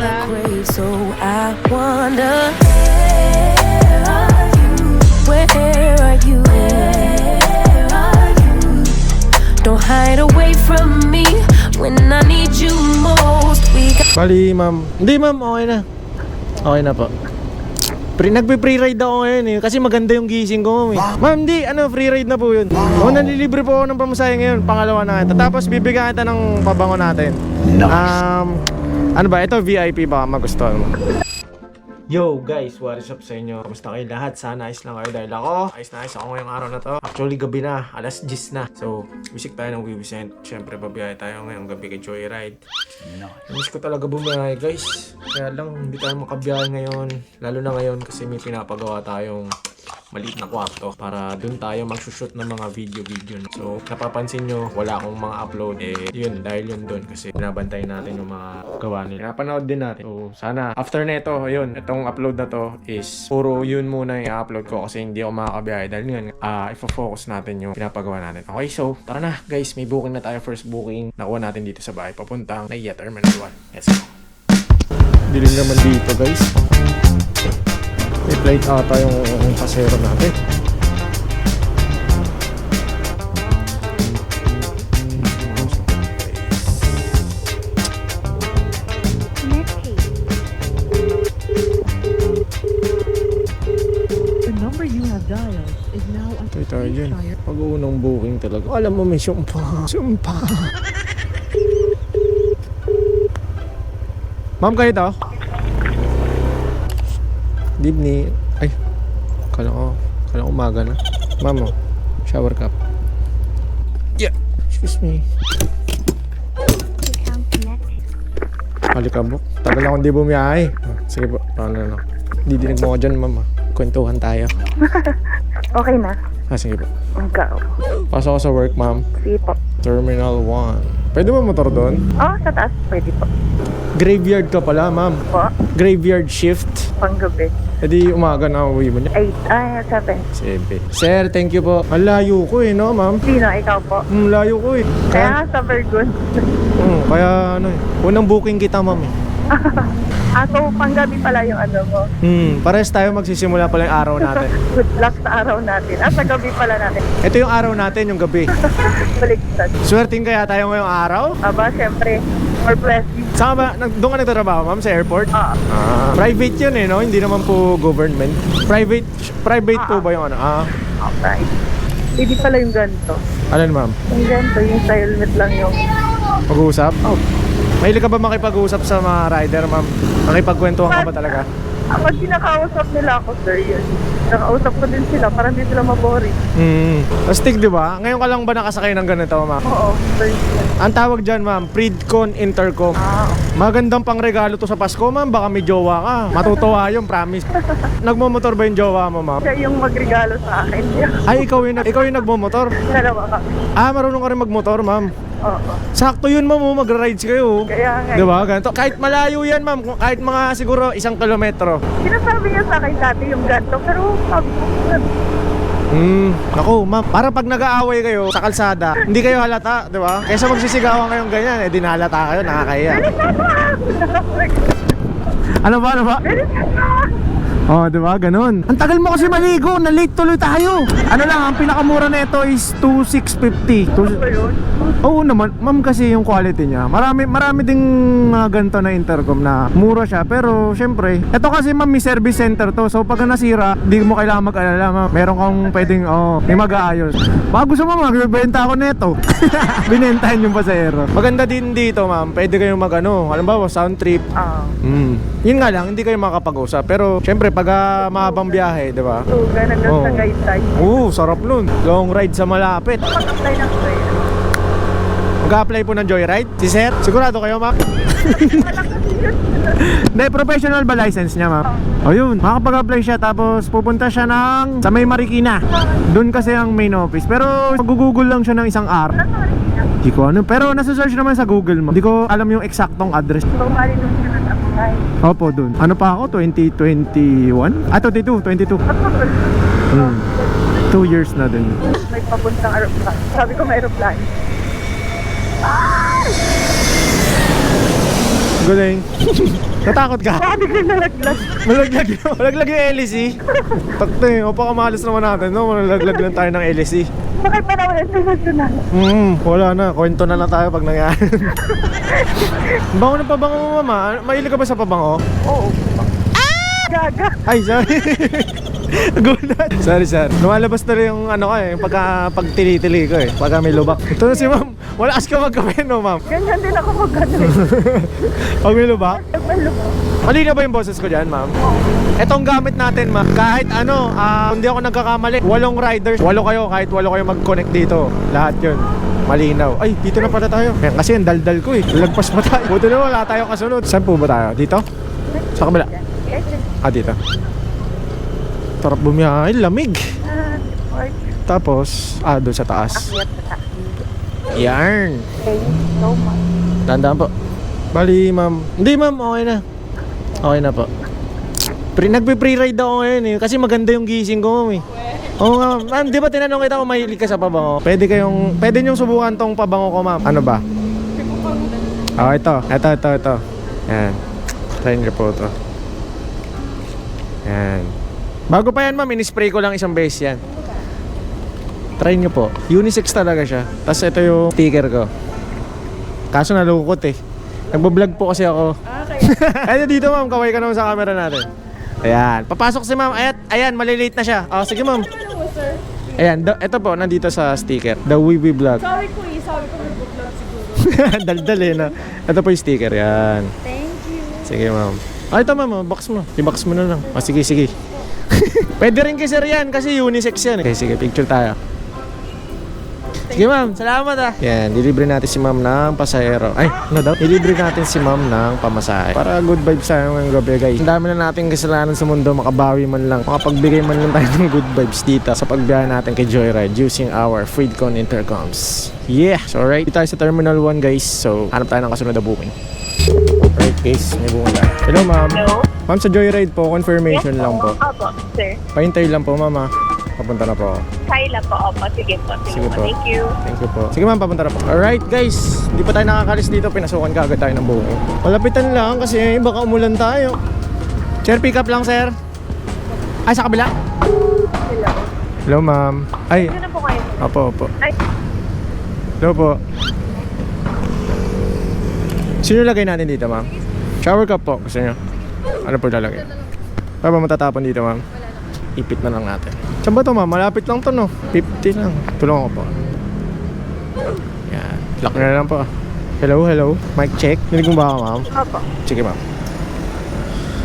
Crave, so I wonder where are you? Where are you? Where are you? Don't hide away from me when I need you most. We got Bali, ma'am. Hindi, ma'am. Okay na. Okay na po. Pre, nagpe-free ride ako ngayon eh. Kasi maganda yung gising ko, ma'am. eh. Ma'am, hindi. Ano, free ride na po yun. Oo, nanlilibre po ako ng pamasahe ngayon. Pangalawa na ito. Tapos bibigyan kita ng pabango natin. Um, ano ba? Ito VIP ba? Magustuhan mo. Yo guys, what is up sa inyo? Kamusta kayo lahat? Sana ayos lang kayo dahil ako ayos na ayos ako ngayong araw na to. Actually gabi na, alas 10 na. So, bisik tayo ng Wibisent. Siyempre, babiyahe tayo ngayong gabi kay Joyride. Miss ko talaga bumiyahe guys. Kaya lang hindi tayo makabiyahe ngayon. Lalo na ngayon kasi may pinapagawa tayong maliit na kwarto para dun tayo magsushoot ng mga video-video. So, napapansin nyo, wala akong mga upload. Eh, yun, dahil yun dun kasi binabantay natin yung mga gawa nila. Napanood din natin. So, sana, after neto, yun, itong upload na to is puro yun muna yung upload ko kasi hindi ako makakabiyahe dahil yun, ah, ifo-focus natin yung pinapagawa natin. Okay, so, tara na, guys, may booking na tayo. First booking, nakuha natin dito sa bahay. Papuntang Naiya Terminal 1. Let's go. Dilim naman dito, guys. May flight ata yung pasero natin. The number you have dialed is now a Ito tayo dyan. Pag-uunang booking talaga. Alam mo, may sumpa. Sumpa. Ma'am, kayo to? Good evening. Ay, kala ko, kala ko umaga na. Ma'am, oh, shower cup. Yeah, excuse me. Alikabok. Tagal akong di bumiyahe. Ah, Sige po, paano na. Didinig mo ko dyan, ma'am. ah. Kwentuhan tayo. Okay na. Ah, sige po. Ikaw. Pasok ako sa work, ma'am. Sige po. Terminal 1. Pwede ba motor doon? Oh, sa taas. Pwede po. Graveyard ka pala, ma'am. Po. Graveyard shift. Panggabi. E di umaga na uwi mo niya. 8. Ay, 7. Sebe. Sir, thank you po. Ang layo ko eh, no, ma'am? Sino? Ikaw po. Hmm, layo ko eh. Kaya sa Virgon. Hmm, kaya ano eh. Unang booking kita, ma'am eh. ah, so panggabi pala yung ano mo. Hmm, pares tayo magsisimula pala yung araw natin. Good luck sa araw natin. Ah, sa gabi pala natin. Ito yung araw natin, yung gabi. Baliktad. Swerting kaya tayo ngayong araw? Aba, syempre. More blessings. Saan ba? Nag- Doon ka nagtatrabaho, ma'am, sa airport? Ah. Ah, private yun eh, no? Hindi naman po government. Private, private po ba yung ano? Ah, Okay. Hindi pala yung ganito. alin ma'am? Yung ganito, yung helmet lang yung... Mag-uusap? Oh. Mahilig ka ba makipag-usap sa mga rider, ma'am? Nakipagkwentuhan ka ba talaga? Ah, pag kinakausap nila ako, sir, yun. Nakausap ko din sila para hindi sila maboring. Hmm. Astig, di ba? Ngayon ka lang ba nakasakay ng ganito, ma'am? Oo, sir. Ang tawag dyan, ma'am, Pridcon Intercom. Ah, Magandang pangregalo to sa Pasko, ma'am. Baka may jowa ka. Matutuwa yun, promise. Nagmumotor ba yung jowa mo, ma'am? siya yung magregalo sa akin. Ay, ikaw yung, ikaw yung nagmumotor? Dalawa ka. Ah, marunong ka rin magmotor, ma'am. Oo. Sakto yun, ma'am. oh. Magra-rides kayo. oh. Kaya nga. Di ba? Ganito. Kahit malayo yan, ma'am. Kahit mga siguro isang kilometro. Sinasabi niya sa akin dati yung ganito, pero sabi ko, Hmm, ako, ma'am. Para pag nag-aaway kayo sa kalsada, hindi kayo halata, di ba? Kaysa magsisigawan kayong ganyan, eh, di nahalata kayo, nakakaya. Ano ba, ano ba? Oh, di ba? Ganun. Ang tagal mo kasi maligo, na-late tuloy tayo. Ano lang, ang pinakamura na ito is 2,650. Two- Ano? Oo naman, ma'am kasi yung quality niya. Marami marami ding mga ganito na intercom na mura siya pero syempre, ito kasi ma'am may service center to. So pag nasira, di mo kailangan mag-alala ma'am. Meron kang pwedeng oh, may mag-aayos. Baka gusto mo magbebenta ako nito. Binentahan yung pasahero. Maganda din dito ma'am. Pwede kayong mag ano, halimbawa sound trip. Ah. Mm. Yun nga lang, hindi kayo makapag-usap. Pero syempre pag ah, mahabang biyahe, di ba? So, ganun lang sa guide Oo, sarap nun. Long ride sa malapit. Mag-apply ng sir. Mag-apply po ng joyride? Si Sir? Sigurado kayo, ma'am? Hindi, professional ba license niya, ma'am? O yun, makapag-apply siya tapos pupunta siya ng sa may Marikina. Doon kasi ang main office. Pero mag-google lang siya ng isang araw. Hindi ko ano. Pero nasa-search naman sa Google mo. Hindi ko alam yung eksaktong address. Bali nung siya nag-apply. Opo, doon. Ano pa ako? 2021? Ah, 22. 22. Hmm. Two years na din. May papuntang aeroplane. Sabi ko may aeroplane. Galing. Natakot ka? Baka biglang nalaglag. Malaglag yun. Malaglag yung LSE. Takto eh. O pakamalas naman natin, no? Malaglag lang tayo ng LSE. Bakit pa naman ito sunod Hmm, wala na. Kwento na lang tayo pag nangyari. bango ng pabango mo, mama. Mahilig ka ba sa pabango? Oo. Gaga. Ay, sorry. Gulat. Sorry, sir. Lumalabas na rin yung ano ko eh, yung pagka pagtili-tili ko eh. Pagka may lubak. Ito na si ma'am. Walakas ka magkape, no, ma'am? Ganyan din ako mag ano eh. Pag may lubak. Mali na ba yung boses ko dyan, ma'am? Etong gamit natin, ma'am. Kahit ano, ah, hindi ako nagkakamali. Walong riders. Walo kayo, kahit walo kayo mag-connect dito. Lahat yun. Malinaw. Ay, dito na pala tayo. Kasi yung daldal ko eh. Lagpas pa tayo. Buti na wala tayo kasunod. Saan po ba tayo? Dito? Sa kabila? Ah, dito. Tarap bumiyahe. Lamig. Tapos, ah, doon sa taas. Yarn. Tandaan po. Bali, ma'am. Hindi, ma'am. Okay na. Okay na po. Pre, nagpe-pre-ride ako ngayon eh. Kasi maganda yung gising ko, ma'am eh. Oo nga, ma'am. Ma'am, di ba tinanong kita kung mahilig ka sa pabango? Pwede kayong, pwede niyong subukan tong pabango ko, ma'am. Ano ba? Oh, ito. Ito, ito, ito. Yan. Try niyo po ito. Yan. Bago pa yan, ma'am. In-spray ko lang isang beses yan. Try nyo po. Unisex talaga siya. Tapos ito yung sticker ko. Kaso nalungkot eh. Nagbablog po kasi ako. Okay. dito ma'am, kaway ka naman sa camera natin. Ayan. Papasok si ma'am. Ayan, ayan malilate na siya. Oh, sige ma'am. Ayan, do, ito po, nandito sa sticker. The Weebie Vlog. Sabi ko eh, sabi ko nag-vlog siguro. Daldal eh, no? Ito po yung sticker, yan. Thank you. Sige ma'am. Ah, ito ma'am, oh, box mo. I-box mo na lang. Ah, sige, sige. Pwede rin kay sir yan kasi unisex yan. Okay, sige, picture tayo. Sige ma'am, salamat ah. Yan, dilibre natin si ma'am ng pasahero. Ay, ano daw? Dilibre natin si ma'am ng pamasahe. Para good vibes tayo ngayong gabi guys. Ang dami na nating kasalanan sa mundo, makabawi man lang. Makapagbigay man lang tayo ng good vibes dito sa pagbiyahe natin kay Joyride using our Freedcon intercoms. Yeah! So alright, dito tayo sa Terminal 1 guys. So, hanap tayo ng kasunod na booking. Right guys, may booking tayo. Hello ma'am. Hello? Ma'am sa Joyride po, confirmation lang po. Opo, sir. Pahintay lang po mama. Papunta na po ako. Po. Opo, sige po. Sige po. Thank you. Thank you po. Sige ma'am, papunta na po. Alright guys, hindi pa tayo nakakalis dito. Pinasukan ka agad tayo ng buo. Malapitan lang kasi baka umulan tayo. Sir, pick up lang sir. Ay, sa kabila? Hello. Hello ma'am. Ay, Ano po kayo? opo, opo. Ay, Hello po. Sino lagay natin dito ma'am? Shower cup po. Gusto nyo? Ano po lalagay? Para ba matatapon dito ma'am? Ipit na lang natin. Saan ba to ma'am? Malapit lang to no? 50 lang. Tulungan ko po. Yan. Lock na lang po. Hello, hello. Mic check. Nilig mo ba ako ma'am? opo. Sige ma'am.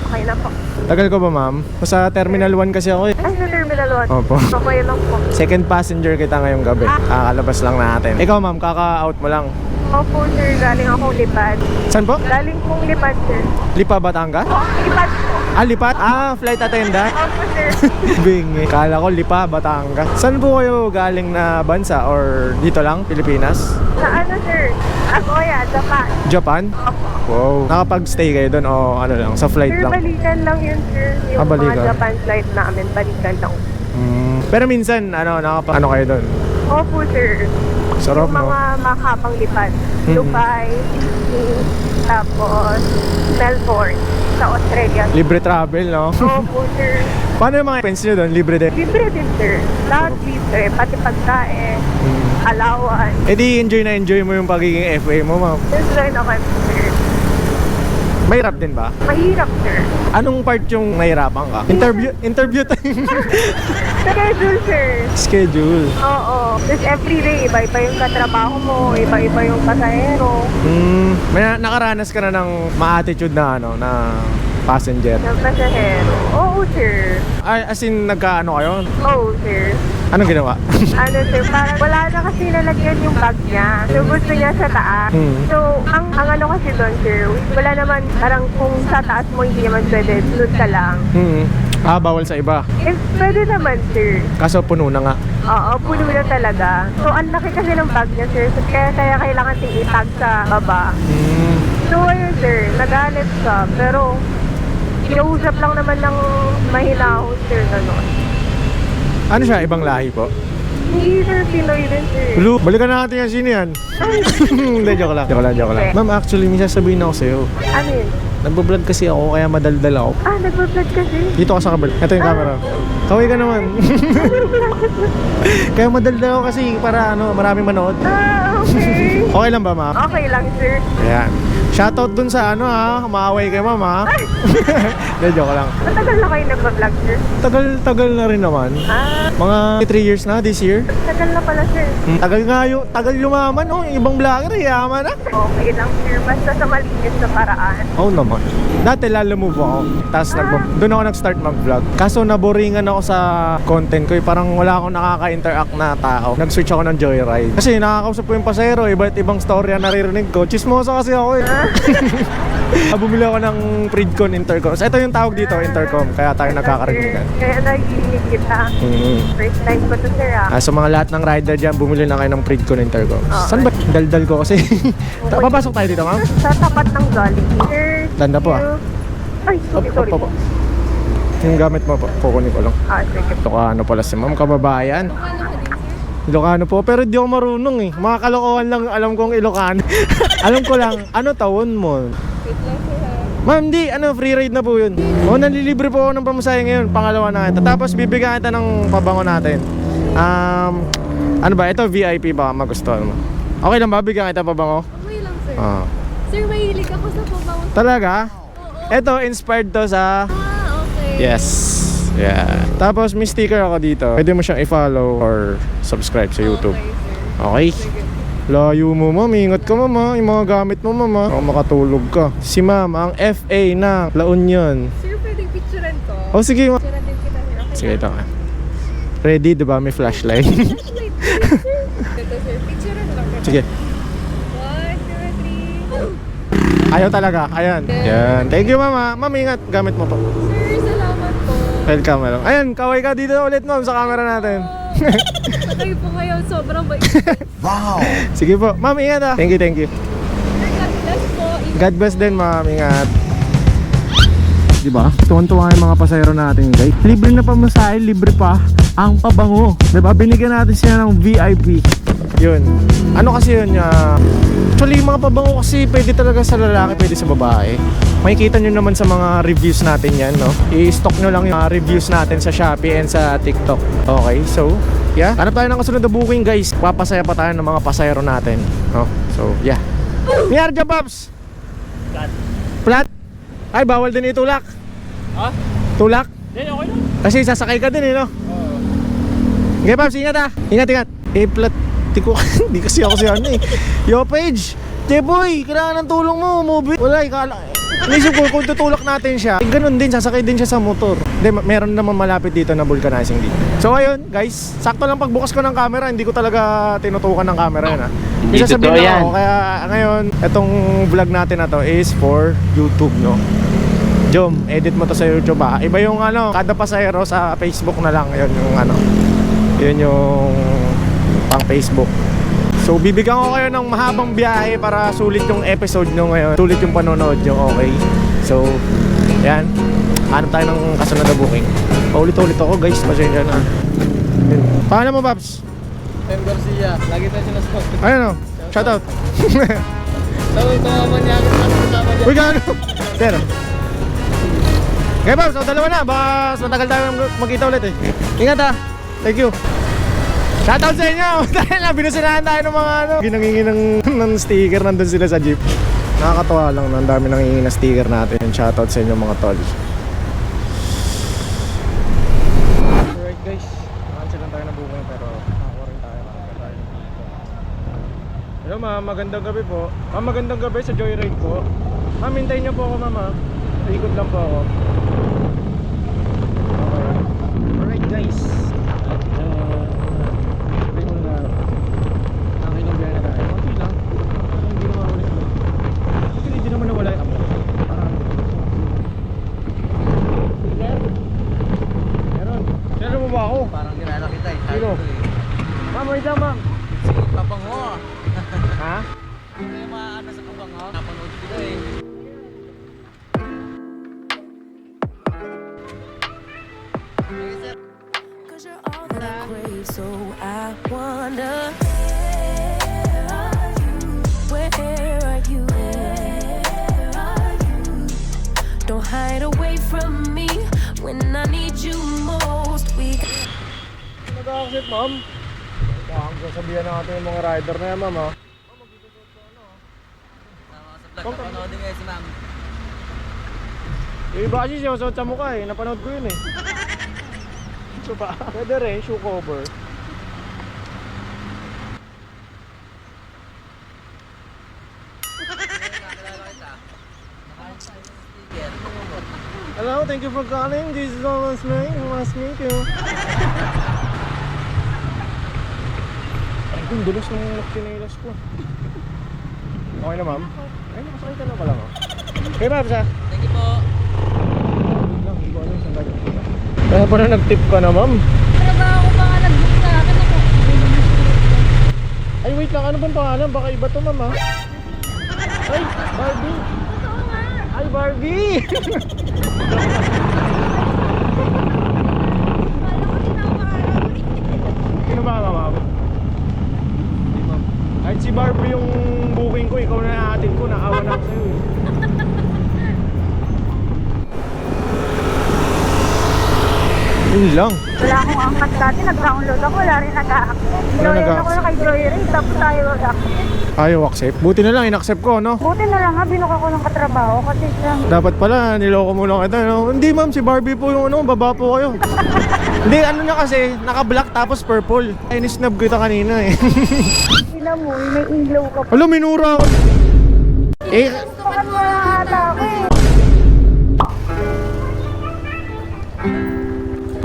Okay na po. Tagal ko ba ma'am? Sa Terminal 1 kasi ako eh. Ay, sa Terminal 1. Opo. Okay lang po. Second passenger kita ngayong gabi. Kakalabas lang natin. Ikaw ma'am, kaka-out mo lang. Opo, sir. Galing akong lipad. Saan po? Galing kong lipad, sir. Lipa, Batangas? Lipad po. Ah, lipat? Ah, flight attendant? Opo, sir. Bingi. Kala ko Lipa, Batangas. Saan po kayo galing na bansa? Or dito lang, Pilipinas? Sa ano, sir? Ako ya, Japan. Japan? Opo. Wow. Nakapag-stay kayo doon o ano lang, sa flight Sir, lang? balikan lang yun, sir. Yung Ah, balikan. mga Japan flight namin, balikan lang. Hmm. Pero minsan, ano, nakapa, ano kayo doon? Opo, sir. Sarap, yung no? mga makapang lipad. Mhm. Dubai, Sydney, tapos Melbourne, sa Australia. Libre travel, no? Opo, sir. Paano yung mga expense nyo doon? Libre din? Libre din, sir. Lahat libre. Pati pagkain, Hmm. allowance. Eh di, enjoy na enjoy mo yung pagiging FA mo, ma'am. Enjoy naman, sir. Mahirap din ba? Mahirap, sir. Anong part yung nahirapan ka? Interview, interview time. Schedule, sir. Schedule. Oo. Tapos everyday, iba-iba yung katrabaho mo, iba-iba yung pasahero, Hmm, may na- nakaranas ka na ng ma-attitude na ano, na passenger. ng pasahero. Oo, sir. Ay, as in, nagka-ano kayo? Oo, sir. Anong ginawa? ano sir, parang wala na kasi nalagyan yung bag niya. So gusto niya sa taas. Hmm. So, ang, ang ano kasi doon sir, wala naman, parang kung sa taas mo hindi naman pwede, sunod ka lang. hmm. Ah, bawal sa iba. Eh, pwede naman sir. Kaso puno na nga. Oo, puno na talaga. So, ang laki kasi ng bag niya sir. So, kaya, kaya kailangan ting itag sa baba. Hmm. So, ayun sir, nagalit ka. Pero, kinausap lang naman ng mahinahon sir, gano'n. Ano siya? Ibang lahi po? Hindi, sir, Pinoy din, sir. Blue, balikan na natin yan. Sino yan? Hindi, joke lang. Joke lang, joke lang. Ma'am, actually, may sasabihin ako sa'yo. Ano yun? Nagbablog kasi ako, kaya madaldal ako. Ah, nagbablog kasi. Dito ka sa kabal. Ito yung camera. Kaway ka naman. kaya madaldal ako kasi para ano, maraming manood. Ah, okay. Okay lang ba, ma'am? Okay lang, sir. Ayan. Shoutout dun sa ano ha, maaway kay ma'am ha. Hindi, joke lang. Matagal na kayo nagbablog, sir. Tagal-tagal na rin naman. Ah, Mga 3 years na this year. tagal na pala, sir. Hmm, Tagal nga yung, tagal yumaman oh. Yung Ibang vlogger, yaman na. Okay lang, sir. Basta sa malinis na paraan. Oo naman. Dati lalo move ako. Tapos nag doon ako nag-start mag-vlog. Kaso naboringan ako sa content ko. eh. Parang wala akong nakaka-interact na tao. Nag-switch ako ng joyride. Kasi nakakausap ko yung pasero. Iba't ibang story ang naririnig ko. Chismosa kasi ako eh. Ah, Bumili ako ng Pridcon Intercom. So, ito yung tawag dito, Intercom. Kaya tayo nagkakarinigan. Kaya nagiginig kita. Mhm. First time ko to, sir, ah. Ah, sa mga lahat ng rider dyan, bumili na kayo ng Pridcon Intercom. Okay. Saan ba? Daldal ko kasi. Ta- Papasok tayo dito, ma'am? Sa tapat ng Jollibee, sir. Tanda po, ah. you. Ay, sorry, Op, sorry op, po. op. Yung gamit mo po, kukunin ko lang. Ah, sige. Ilocano pala si ma'am, kababayan. Ilocano po, pero di ako marunong eh. Mga kalokohan lang alam kong Ilocano. alam ko lang, ano tawon mo? Ma'am, di, ano, free ride na po yun. O, nanlilibre po ako ng pamasahe ngayon, pangalawa na kita. Tapos bibigyan kita ng pabango natin. Um, ano ba, ito VIP ba magustuhan mo? Okay lang ba, bigyan kita pabango? Okay lang, sir. Ah. Sir, mahilig ako sa pabango. Talaga? Ito, inspired to sa... Ah, okay. Yes. Yeah. Tapos may sticker ako dito. Pwede mo siyang i-follow or subscribe sa YouTube. Okay, sir. Okay? Layo mo, ma'am. Ingat ka, ma'am. ha? Yung mga gamit mo, ma'am. ha? Baka makatulog ka. Si ma'am, ang FA ng La Union. Sir, pwedeng picturean ko. Oh, sige, ma'am. Picturean din kita, sir. Okay. Sige, ito ka. Ready, di ba? May flashlight. Flashlight, sir. Ito, sir. Picturean lang. kita. sige. One, two, three. Ayaw talaga. Ayan. Yan. Thank you, ma'am. ha? Ma'am, ingat. Gamit mo po. Sir, salamat po. Welcome. welcome. Ayan, kaway ka dito ulit, ma'am, sa camera natin. Patay po kayo. Sobrang bait. Sige po. Ma'am, ingat ha. Thank you, thank you. God bless po. God bless din, ma'am. Ingat. Di ba? Tuwan-tuwa yung mga pasayro natin, guys. Libre na pamasahe, libre pa ang pabango. Di ba? Binigyan natin sila ng VIP. Yun. Ano kasi yun? ah, actually, mga pabango kasi pwede talaga sa lalaki, pwede sa babae. Makikita nyo naman sa mga reviews natin yan, no? I-stock nyo lang yung mga reviews natin sa Shopee and sa TikTok. Okay, so, yeah. Hanap tayo ng kasunod na booking, guys. Papasaya pa tayo ng mga pasayro natin. No? So, yeah. Dyan, Pops? Flat? Ay, bawal din itulak. Ha? Tulak? Hindi, okay lang. Kasi sasakay ka din eh, no? Oo. Okay, Pops, ingat ah. Ingat, ingat. Eh, flat. Di ko, di kasi ako si ano eh. Yo, Page. Jeboy, kailangan ng tulong mo, movie. Wala, ikala. Inisip ko, kung tutulak natin siya, eh, ganun din, sasakay din siya sa motor. Hindi, meron naman malapit dito na vulcanizing dito. So, ayun, guys, sakto lang pagbukas ko ng camera, hindi ko talaga tinutukan ng camera yan, ha. Hindi Isa sabihin totoo lang yan. ako, kaya ngayon, itong vlog natin na to is for YouTube, no? Jom, edit mo to sa YouTube ha. Iba yung ano, kada pasahero sa Facebook na lang. Yun yung ano. Yun yung pang Facebook. So bibigyan ko kayo ng mahabang biyahe para sulit yung episode nyo ngayon. Sulit yung panonood nyo, okay? So, yan. Hanap tayo ng kasunod na booking. Paulit-ulit ako guys, pasensya na. Yun. Paano mo, Babs? Tem Garcia, lagi tayo sinastok. Ayun o, shoutout. Sabi ko naman niya, kasama niya. Uy, gano? Pero. Okay, Babs, so dalawa na. Baka mas matagal tayo mag- magkita ulit eh. Ingat ha. Thank you. Shoutout sa inyo! Dahil nga, binusinahan tayo ng mga ano. Ginangingi ng, ng sticker, nandun sila sa jeep. Nakakatawa lang, ang dami nangingi ng sticker natin. Shoutout sa inyo mga tol. Alright guys, cancel lang tayo na booking pero nakakuha rin tayo. Hello ma'am, magandang gabi po. Ma'am, magandang gabi sa Joyride po. Ma'am, hintayin niyo po ako ma'am ha. Ikot lang po ako. Bakit, ma'am? Ang sasabihan natin yung mga rider na yan, ma'am, ha? Sa vlog, napanoodin ngayon si ma'am. Yung iba kasi sinusot sa mukha eh. Napanood ko yun eh. Ito pa. Pwede rin, shoe cover. Hello, thank you for calling. This is Thomas May. Nice to meet you. Ay, kung dulos ng chinelas ko. Okay na, ma'am? Ay, nakasakay ka na pala, ma'am. Okay, ma'am, sa? Thank you po. lang, hindi ko alam saan galing. Kaya pa na nag-tip ka na, ma'am. Trabaho pa nga nag-book sa akin ako. Ay, wait lang. Ano bang pangalan? Baka iba to, ma'am, ha? Ay, Barbie! Ay, Barbie! Yun lang. Wala akong angkat dati, nag-download ako, wala rin nag-a-accept. Join nag-a-accept. ako na kay Joyride, tapos tayo mag-accept. Ayaw accept. Buti na lang, in-accept ko, no? Buti na lang nga, binuka ko ng katrabaho kasi siyang Dapat pala, niloko mo lang kita. No? Hindi ma'am, si Barbie po yung ano, baba po kayo. Hindi, ano na kasi, naka-black tapos purple. Ay, nisnab kita kanina eh. sila mo, may ilaw ka pa. Alam, minura ako. Eh, Bakit mo na ata ako eh?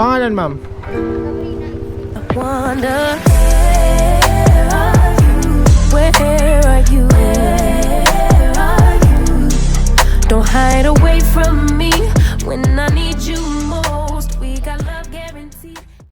Pangalan ma'am. Wonder where are you? Where are you? Don't hide away from me when I need you